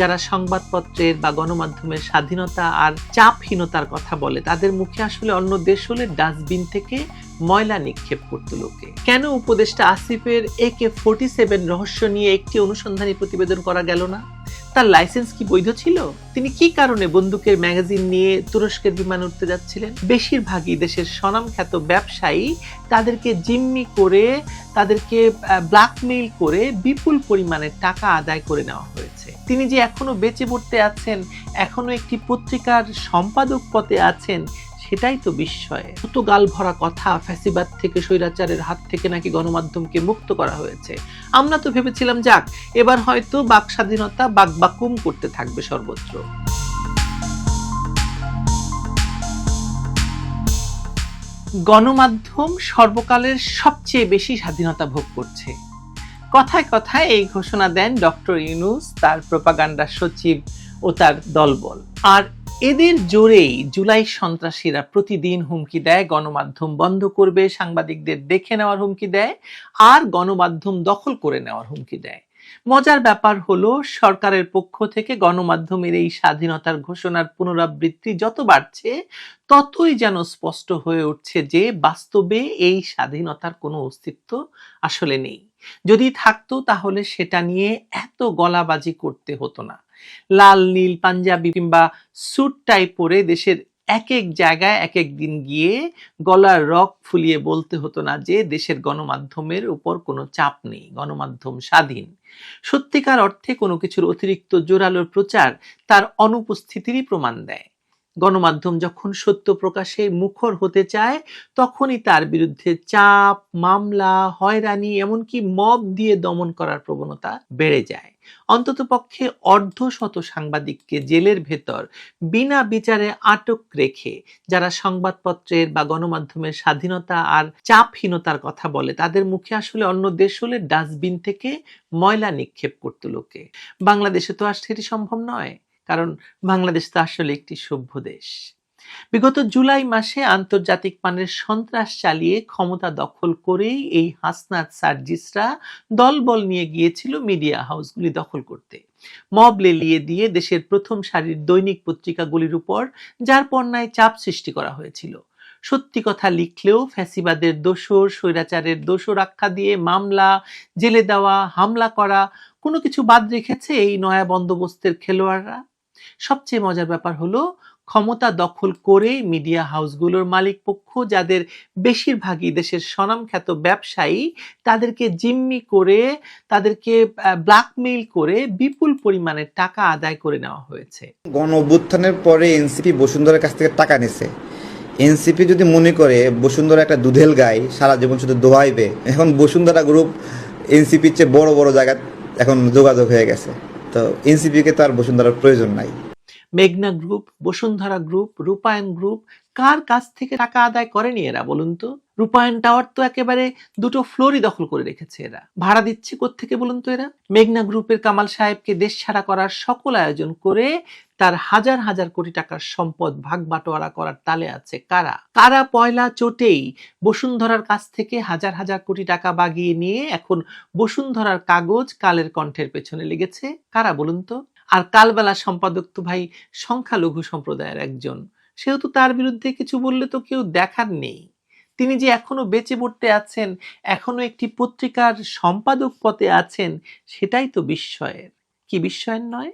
যারা সংবাদপত্রের বা গণমাধ্যমের স্বাধীনতা আর চাপহীনতার কথা বলে, তাদের মুখে আসলে অন্য দেশ হলে ডাস্টবিন থেকে ময়লা নিক্ষেপ করত লোকে। কেন উপদেষ্টা আসিফের একে ফোর্টি সেভেন রহস্য নিয়ে একটি অনুসন্ধানী প্রতিবেদন করা গেল না? তার লাইসেন্স কি বৈধ ছিল? তিনি কি কারণে বন্দুকের ম্যাগাজিন নিয়ে তুরস্কের বিমান উঠতে যাচ্ছিলেন? বেশিরভাগই দেশের স্বনামখ্যাত ব্যবসায়ী তাদেরকে জিম্মি করে, তাদেরকে ব্ল্যাকমেইল করে বিপুল পরিমাণে টাকা আদায় করে নেওয়া হয়েছে। তিনি যে এখনও বেঁচে পড়তে আছেন, এখনও একটি পত্রিকার সম্পাদক পদে আছেন, সেটাই তো বিস্ময়ে। কত গাল ভরা কথা ফ্যাসিবাদ থেকে স্বৈরাচারের হাত থেকে নাকি গণমাধ্যমকে মুক্ত করা হয়েছে। আমরা তো ভেবেছিলাম, যাক, এবার হয়তো বাক স্বাধীনতা বাক বাকুম করতে থাকবে সর্বত্র। গণমাধ্যম সর্বকালের সবচেয়ে বেশি স্বাধীনতা ভোগ করছে। কথায় কথায় এই ঘোষণা দেন ডক্টর ইউনুস, তার প্রপাগান্ডা সচিব ও তার দলবল। আর এদের জোরেই জুলাই সন্ত্রাসীরা প্রতিদিন হুমকি দেয়, গণমাধ্যম বন্ধ করবে, সাংবাদিকদের দেখে নেওয়ার হুমকি দেয়, আর গণমাধ্যম দখল করে নেওয়ার হুমকি দেয়। মজার ব্যাপার হলো, সরকারের পক্ষ থেকে গণমাধ্যমের এই স্বাধীনতার ঘোষণার পুনরাবৃত্তি যত বাড়ছে, ততই যেন স্পষ্ট হয়ে উঠছে যে বাস্তবে এই স্বাধীনতার কোনো অস্তিত্ব আসলে নেই। যদি থাকতো তাহলে সেটা নিয়ে এত গলাবাজি করতে হতো না। লাল, নীল, পাঞ্জাবি কিংবা স্যুট টাই পরে দেশের এক এক জায়গায় এক এক দিন গিয়ে গলার রক ফুলিয়ে বলতে হতো না যে দেশের গণমাধ্যমের উপর কোনো চাপ নেই, গণমাধ্যম স্বাধীন। সত্যিকার অর্থে কোনো কিছুর অতিরিক্ত জোরালোর প্রচার তার অনুপস্থিতিরই প্রমাণ দেয়। গণমাধ্যম যখন সত্য প্রকাশে মুখর হতে চায়, তখনই তার বিরুদ্ধে চাপ, মামলা, হয়রানি, এমনকি মব দিয়ে দমন করার প্রবণতা বেড়ে যায়। অন্তত পক্ষে অর্ধ শত সাংবাদিককে জেলের ভেতর বিনা বিচারে আটক রেখে, যারা সংবাদপত্রের বা গণমাধ্যমের স্বাধীনতা আর চাপহীনতার কথা বলে, তাদের মুখে আসলে অন্য দেশ হলে ডাস্টবিন থেকে ময়লা নিক্ষেপ করত লোকে। বাংলাদেশে তো আর সেটি সম্ভব নয়। কারণ বাংলাদেশ তো আসলে একটি সভ্য দেশ। বিগত জুলাই মাসে আন্তর্জাতিক মানের সন্ত্রাস চালিয়ে ক্ষমতা দখল করেই এই হাসনাত সার্জিসরা দলবল নিয়ে গিয়েছিল মিডিয়া হাউসগুলি দখল করতে। মব লেলিয়ে দিয়ে দেশের প্রথম সারির দৈনিক পত্রিকাগুলির উপর যার পণ্যায় চাপ সৃষ্টি করা হয়েছিল। সত্যি কথা লিখলেও ফ্যাসিবাদের দোষর, স্বৈরাচারের দোষর আখ্যা দিয়ে মামলা, জেলে দেওয়া, হামলা করা, কোনো কিছু বাদ রেখেছে এই নয়া বন্দোবস্তের খেলোয়াড়রা? সবচেয়ে মজার ব্যাপার হলো, ক্ষমতা দখল করে মিডিয়া হাউসগুলোর মালিক পক্ষ, যাদের বেশিরভাগই দেশের স্বনামখ্যাত ব্যবসায়ী, তাদেরকে জিম্মি করে, তাদেরকে ব্ল্যাকমেইল করে বিপুল পরিমাণে টাকা আদায় করে নেওয়া হয়েছে। গণ অভ্যুত্থানের পরে এনসিপি বসুন্ধরার কাছ থেকে টাকা নিছে। এনসিপি যদি মনে করে বসুন্ধরা একটা দুধেল গাই, সারা জীবন শুধু দোয়াইবে এখন বসুন্ধরা গ্রুপ এনসিপির চেয়ে বড় বড় জায়গা এখন যোগাযোগ হয়ে গেছে। তো এনসিপিকে তার বসুন্ধরার প্রয়োজন নাই। মেঘনা group Bashundhara group Rupayan group কার কাছ থেকে টাকা আদায় করেনি এরা বলুন তো? রূপায়ণ টাওয়ার তো একেবারে দুটো ফ্লোরই দখল করে রেখেছে এরা। ভাড়া দিচ্ছে থেকে বলুন তো এরা? মেঘনা গ্রুপের কামাল সাহেবকে দেশ ছাড়া করার সকল আয়োজন করে তার হাজার হাজার কোটি টাকার সম্পদ ভাগ বাটোয়ারা করার তালে আছে কারা? কারা পয়লা চোটেই বসুন্ধরার কাছ থেকে হাজার হাজার কোটি টাকা বাগিয়ে নিয়ে এখন বসুন্ধরার কাগজ কালের কণ্ঠের পেছনে লেগেছে? কারা বলুন তো? আর কালবেলা সম্পাদক তো ভাই সংখ্যালঘু সম্প্রদায়ের একজন। সেহেতু তার বিরুদ্ধে কিছু বললে তো কেউ দেখার নেই। তিনি যে এখনও বেঁচে পড়তে আছেন, এখনও একটি পত্রিকার সম্পাদক পথে আছেন, সেটাই তো বিস্ময়ের। কি বিস্ময়ের নয়?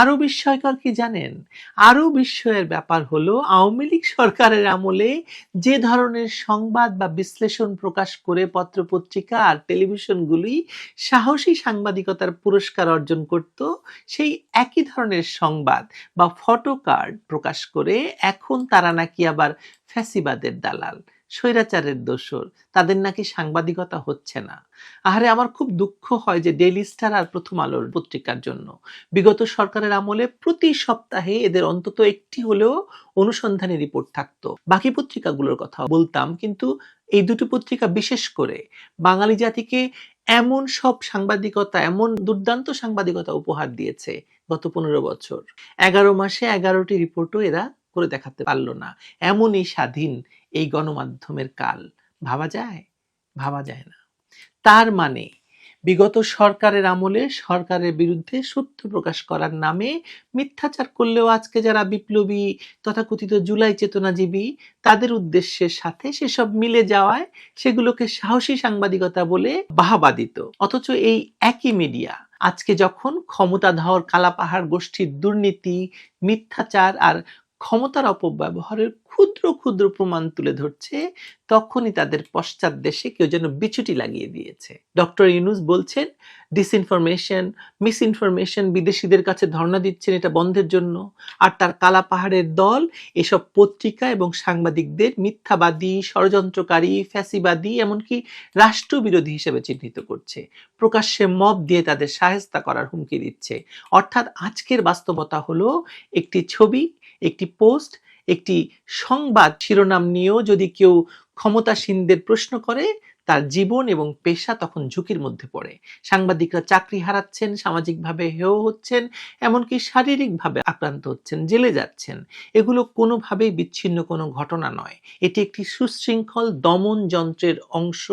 আরও বিস্ময়কর কি জানেন? আরও বিস্ময়ের ব্যাপার হলো, আওয়ামী লীগ সরকারের আমলে যে ধরনের সংবাদ বা বিশ্লেষণ প্রকাশ করে পত্রপত্রিকা আর টেলিভিশনগুলি সাহসী সাংবাদিকতার পুরস্কার অর্জন করত, সেই একই ধরনের সংবাদ বা ফটো কার্ড প্রকাশ করে এখন তারা নাকি আবার ফ্যাসিবাদের দালাল। স্বৈরাচারের দোষর। তাদের নাকি সাংবাদিকতা হচ্ছে না। আহারে, আমার খুব দুঃখ হয় যে ডেইলি স্টার আর প্রথম আলোর পত্রিকার জন্য। বিগত সরকারের আমলে প্রতি সপ্তাহে এদের অন্তত একটি হলেও অনুসন্ধানী রিপোর্ট থাকতো। বাকি পত্রিকাগুলোর কথা বলতাম, কিন্তু এই দুটো পত্রিকা বিশেষ করে বাঙালি জাতিকে এমন সব সাংবাদিকতা, এমন দুর্দান্ত সাংবাদিকতা উপহার দিয়েছে গত পনেরো বছর। এগারো মাসে এগারোটি রিপোর্টও এরা করে দেখাতে পারল না। এমনই স্বাধীন এই গণমাধ্যমের কাল ভাবা যায়? ভাবা যায় না। তার মানে বিগত সরকারের আমলে সরকারের বিরুদ্ধে সত্য প্রকাশ করার নামে মিথ্যাচার করলেও আজকে যারা বিপ্লবী তথাকথিত জুলাই চেতনাজীবী, তাদের উদ্দেশ্যের সাথে সেসব মিলে যাওয়ায় সেগুলোকে সাহসী সাংবাদিকতা বলে বাহাবা দিত। অথচ এই একই মিডিয়া আজকে যখন ক্ষমতাধর কালাপাহাড় গোষ্ঠীর দুর্নীতি, মিথ্যাচার আর ক্ষমতার অপব্যবহারের ক্ষুদ্র ক্ষুদ্র প্রমাণ তুলে ধরছে, তখনই তাদের পশ্চাৎ দেশে কেউ যেন বিছুটি লাগিয়ে দিয়েছে। ডক্টর ইউনুস বলছেন ডিসইনফরমেশন মিসইনফরমেশন বিদেশিদের কাছে ধর্ণা দিচ্ছেন এটা বন্ধের জন্য। আর তার কালা পাহাড়ের দল এসব পত্রিকা এবং সাংবাদিকদের মিথ্যাবাদী, ষড়যন্ত্রকারী, ফ্যাসিবাদী, এমনকি রাষ্ট্রবিরোধী হিসেবে চিহ্নিত করছে। প্রকাশ্যে মব দিয়ে তাদের সাহেস্তা করার হুমকি দিচ্ছে। অর্থাৎ আজকের বাস্তবতা হলো, একটি ছবি একটি পোস্ট, একটি সংবাদ শিরোনাম নিয়েও যদি কেউ ক্ষমতাসীনদের প্রশ্ন করে, তার জীবন এবং পেশা তখন ঝুঁকির মধ্যে পড়ে। সাংবাদিকরা চাকরি হারাচ্ছেন, সামাজিকভাবে হেয় হচ্ছেন, এমনকি শারীরিকভাবে আক্রান্ত হচ্ছেন, জেলে যাচ্ছেন। এগুলো কোনোভাবেই বিচ্ছিন্ন কোনো ঘটনা নয়। এটি একটি সুশৃঙ্খল দমন যন্ত্রের অংশ,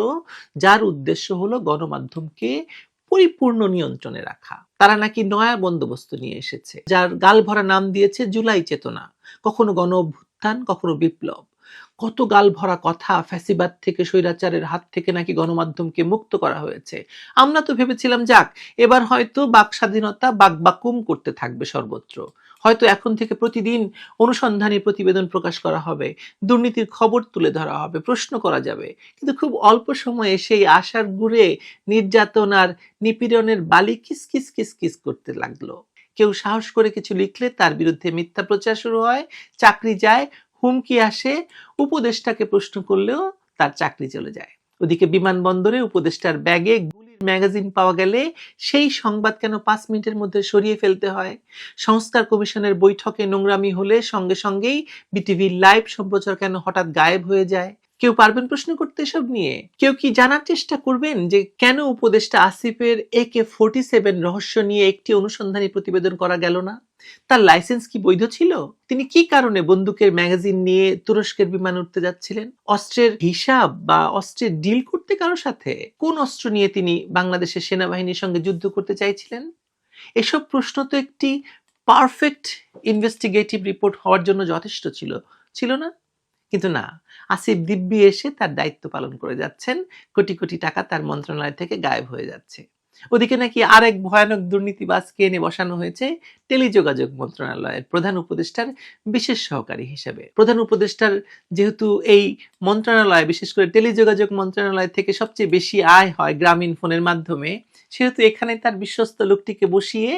যার উদ্দেশ্য হলো গণমাধ্যমকে পরিপূর্ণ নিয়ন্ত্রণে রাখা। তারা নাকি নয়া বন্দোবস্ত নিয়ে এসেছে, যার গাল ভরা নাম দিয়েছে জুলাই চেতনা, কখনো গণ অভ্যুত্থান, কখনো বিপ্লব। কত গাল ভরা কথা ফ্যাসিবাদ থেকে স্বৈরাচারের হাত থেকে নাকি গণমাধ্যমকে মুক্ত করা হয়েছে। আমরা তো ভেবেছিলাম, যাক, এবার হয়তো বাক স্বাধীনতা বাক বাকুম করতে থাকবে সর্বত্র। হয়তো এখন থেকে প্রতিদিন অনুসন্ধানী প্রতিবেদন প্রকাশ করা হবে, দুর্নীতির খবর তুলে ধরা হবে, প্রশ্ন করা যাবে। কিন্তু খুব অল্প সময়ে সেই আশার গুড়ে নির্যাতন আর নিপীড়নের বালি কিস কিস কিস কিস করতে লাগল। কেউ সাহস করে কিছু লিখলে তার বিরুদ্ধে মিথ্যা প্রচার শুরু হয়, চাকরি যায়, হুমকি আসে, উপদেষ্টাকে প্রশ্ন করলেও তার চাকরি চলে যায়। ওদিকে বিমানবন্দরে উপদেষ্টার ব্যাগে ম্যাগাজিন পাওয়া গেলে সেই সংবাদ কেন পাঁচ মিনিটের মধ্যে সরিয়ে ফেলতে হয়? সংস্কার কমিশনের বৈঠকে নোংরামি হলে সঙ্গে সঙ্গেই বিটিভির লাইভ সম্প্রচার কেন হঠাৎ গায়েব হয়ে যায়? কেউ পারবেন প্রশ্ন করতে এসব নিয়ে? কেউ কি জানার চেষ্টা করবেন যে কেন উপদেষ্টা আসিফের এ কে ফোর্টি সেভেন রহস্য নিয়ে একটি অনুসন্ধানী প্রতিবেদন করা গেল না? তার লাইসেন্স কি বৈধ ছিল? তিনি কি কারণে বন্দুকের ম্যাগাজিন নিয়ে তুরস্কের বিমান উঠতে যাচ্ছিলেন? অস্ত্রের হিসাব বা অস্ত্রের ডিল করতে কারোর সাথে? কোন অস্ত্র নিয়ে তিনি বাংলাদেশের সেনাবাহিনীর সঙ্গে যুদ্ধ করতে চাইছিলেন? এসব প্রশ্ন তো একটি পারফেক্ট ইনভেস্টিগেটিভ রিপোর্ট হওয়ার জন্য যথেষ্ট ছিল। ছিল না? কিন্তু না, আসিফ দিব্যি এসে তার দায়িত্ব পালন করে যাচ্ছেন। কোটি কোটি টাকা তার মন্ত্রণালয় থেকে গায়েব হয়ে যাচ্ছে। ওদিকে নাকি আরেক ভয়ানক দুর্নীতিবাজকে এনে বসানো হয়েছে টেলিযোগাযোগ মন্ত্রণালয়ের প্রধান উপদেষ্টার বিশেষ সহকারী হিসেবে। প্রধান উপদেষ্টার যেহেতু এই মন্ত্রণালয়, বিশেষ করে টেলিযোগাযোগ মন্ত্রণালয় থেকে সবচেয়ে বেশি আয় হয় গ্রামীণ ফোনের মাধ্যমে, সেহেতু এখানে তার বিশ্বস্ত লোকটিকে বসিয়ে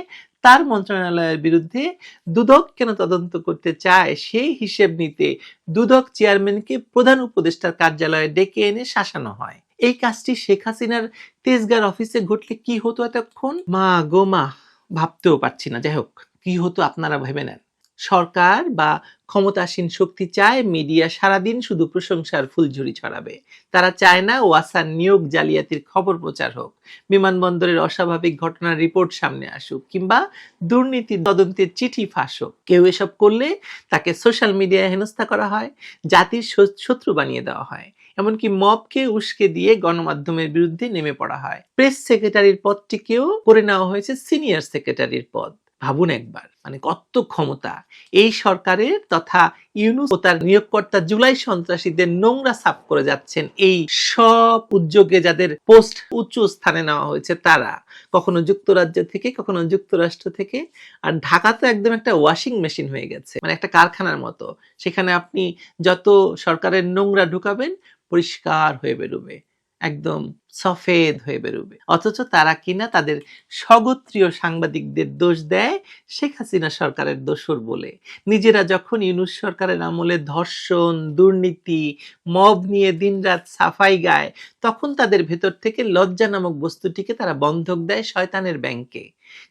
তার মন্ত্রণালয়ের বিরুদ্ধে দুদক কেন তদন্ত করতে চায় সেই হিসেব নিতে দুদক চেয়ারম্যানকে প্রধান উপদেষ্টার কার্যালয়ে ডেকে এনে শাসানো হয়। এই কাজটি শেখ হাসিনার তেজগার অফিসে ঘটলে কি হতো এতক্ষণ? মা গো মা, ভাবতেও পারছি না। যাই হোক কি হতো আপনারা ভেবে নেন। সরকার বা ক্ষমতাসীন শক্তি চায় মিডিয়া সারাদিন শুধু প্রশংসার ফুলঝুরি ছড়াবে। তারা চায় না ওয়াসার নিয়োগ জালিয়াতির খবর প্রচার হোক। বিমানবন্দরের অস্বাভাবিক ঘটনার রিপোর্ট সামনে আসুক কিংবা দুর্নীতির তদন্তের চিঠি ফাঁস হোক। কেউ এসব করলে তাকে সোশ্যাল মিডিয়ায় হেনস্থা করা হয়, জাতির শত্রু- শত্রু বানিয়ে দেওয়া হয়। এমনকি মবকে উস্কে দিয়ে গণমাধ্যমের বিরুদ্ধে নেমে পড়া হয়। প্রেস সেক্রেটারির পদটিকেও করে নেওয়া হয়েছে সিনিয়র সেক্রেটারির পদ। ভাবুন একবার মানে কত ক্ষমতা। এই সরকারের তথা ইউনুস ও তার নিয়োগকর্তা জুলাই সন্ত্রাসীদের নোংরা সাফ করে যাচ্ছেন এই সব উদ্যোগে যাদের পোস্ট উচ্চ স্থানে নেওয়া হয়েছে তারা। কখনো যুক্তরাজ্য থেকে, কখনো যুক্তরাষ্ট্র থেকে। আর ঢাকা তো একদম একটা ওয়াশিং মেশিন হয়ে গেছে মানে একটা কারখানার মতো। সেখানে আপনি যত সরকারের নোংরা ঢুকাবেন পরিষ্কার হয়ে বেরোবে, একদম সফেদ হয়ে বেরোবে। অথচ তারা কিনা তাদের স্বগোত্রীয় সাংবাদিকদের দোষ দেয়, শেখ হাসিনা সরকারের দোষর বলে। নিজেরা যখন ইউনুস সরকারের আমলে ধর্ষণ, দুর্নীতি, মব নিয়ে দিনরাত সাফাই গায়, তখন তাদের ভেতর থেকে লজ্জা নামক বস্তুটিকে তারা বন্ধক দেয় শয়তানের ব্যাংকে।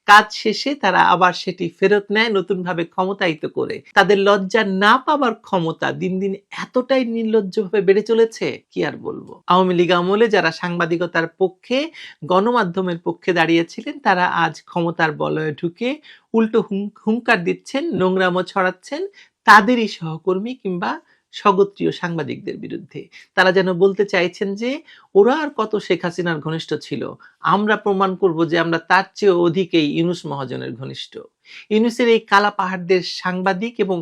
কাজ শেষে তারা আবার সেটি ফেরত নেয় নতুনভাবে ক্ষমতায়িত করে। তাদের লজ্জা না পাবার ক্ষমতা দিন দিন এতটাই নির্লজ্জভাবে বেড়ে চলেছে, কি আর বলব? আওয়ামী লীগ আমলে যারা সাংবাদিকতার পক্ষে, গণমাধ্যমের পক্ষে দাঁড়িয়েছিলেন, তারা আজ ক্ষমতার বলয়ে ঢুকে উল্টো হুঙ্কার দিচ্ছেন, নোংরামো ছড়াচ্ছেন। তাদেরই সহকর্মী কিংবা স্বগোত্রীয় সাংবাদিকদের বিরুদ্ধে। তারা যেন বলতে চাইছেন যে, ওরা আর কত শেখ হাসিনার ঘনিষ্ঠ ছিল। আমরা প্রমাণ করব যে আমরা তার চেয়ে অধিক এই ইউনুস মহাজনের ঘনিষ্ঠ। ইউনুসের এই কালা পাহাড়দের সাংবাদিক এবং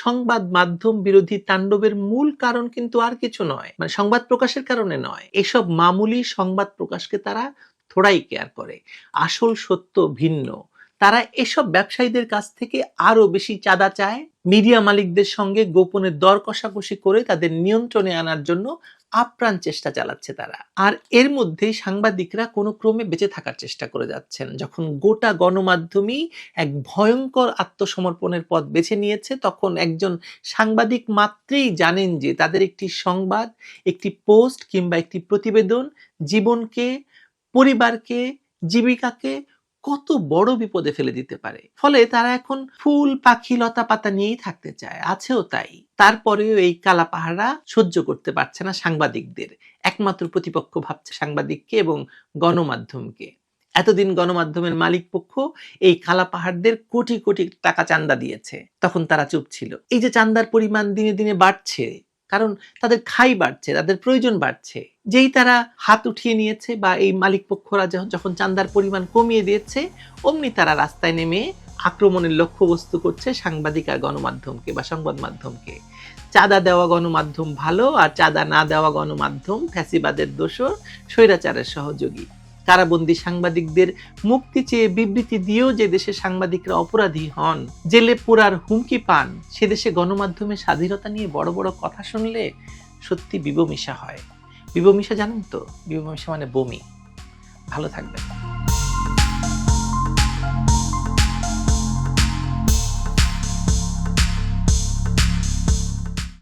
সংবাদ মাধ্যম বিরোধী তাণ্ডবের মূল কারণ কিন্তু আর কিছু নয়। মানে সংবাদ প্রকাশের কারণে নয়। এসব মামুলি সংবাদ প্রকাশকে তারা থোড়াই কেয়ার করে। আসল সত্য ভিন্ন। তারা এসব ব্যবসায়ীদের কাছ থেকে আরও বেশি চাঁদা চায়। মিডিয়া মালিকদের সঙ্গে গোপনে দর কষাকষি করে তাদের নিয়ন্ত্রণে আনার জন্য আপ্রাণ চেষ্টা চালাচ্ছে তারা। আর এর মধ্যেই সাংবাদিকরা কোনো ক্রমে বেঁচে থাকার চেষ্টা করে যাচ্ছেন। যখন গোটা গণমাধ্যমই এক ভয়ঙ্কর আত্মসমর্পণের পথ বেছে নিয়েছে, তখন একজন সাংবাদিক মাত্রেই জানেন যে তাদের একটি সংবাদ, একটি পোস্ট কিংবা একটি প্রতিবেদন জীবনকে, পরিবারকে, জীবিকাকে কত বড় বিপদে ফেলে দিতে পারে। ফলে তারা এখন ফুল পাখি লতা পাতা নিয়েই থাকতে চায়। আছেও তাই। তারপরেও এই কালা পাহারা সহ্য করতে পারছে না সাংবাদিকদের। একমাত্র প্রতিপক্ষ ভাবছে সাংবাদিককে এবং গণমাধ্যমকে। এতদিন গণমাধ্যমের মালিক পক্ষ এই কালা পাহাড়দের কোটি কোটি টাকা চান্দা দিয়েছে। তখন তারা চুপ ছিল। এই যে চান্দার পরিমাণ দিনে দিনে বাড়ছে কারণ তাদের খাই বাড়ছে, তাদের প্রয়োজন বাড়ছে। যেই তারা হাত উঠিয়ে নিয়েছে বা এই মালিক পক্ষরা যখন- চান্দার পরিমাণ কমিয়ে দিয়েছে, অমনি তারা রাস্তায় নেমে আক্রমণের লক্ষ্যবস্তু করছে সাংবাদিক আর গণমাধ্যমকে বা সংবাদ মাধ্যমকে। চাঁদা দেওয়া গণমাধ্যম ভালো আর চাঁদা না দেওয়া গণমাধ্যম ফ্যাসিবাদের দোষর, স্বৈরাচারের সহযোগী। কারাবন্দী সাংবাদিকদের মুক্তি চেয়ে বিবৃতি দিয়েও যে দেশে সাংবাদিকরা অপরাধী হন জেলে পোড়ার হুমকি পান, সে দেশে গণমাধ্যমে স্বাধীনতা নিয়ে বড় বড় কথা শুনলে সত্যি বিবমিশা হয়। বিবমিশা জানেন তো? বিবমিশা মানে বমি। ভালো থাকবেন।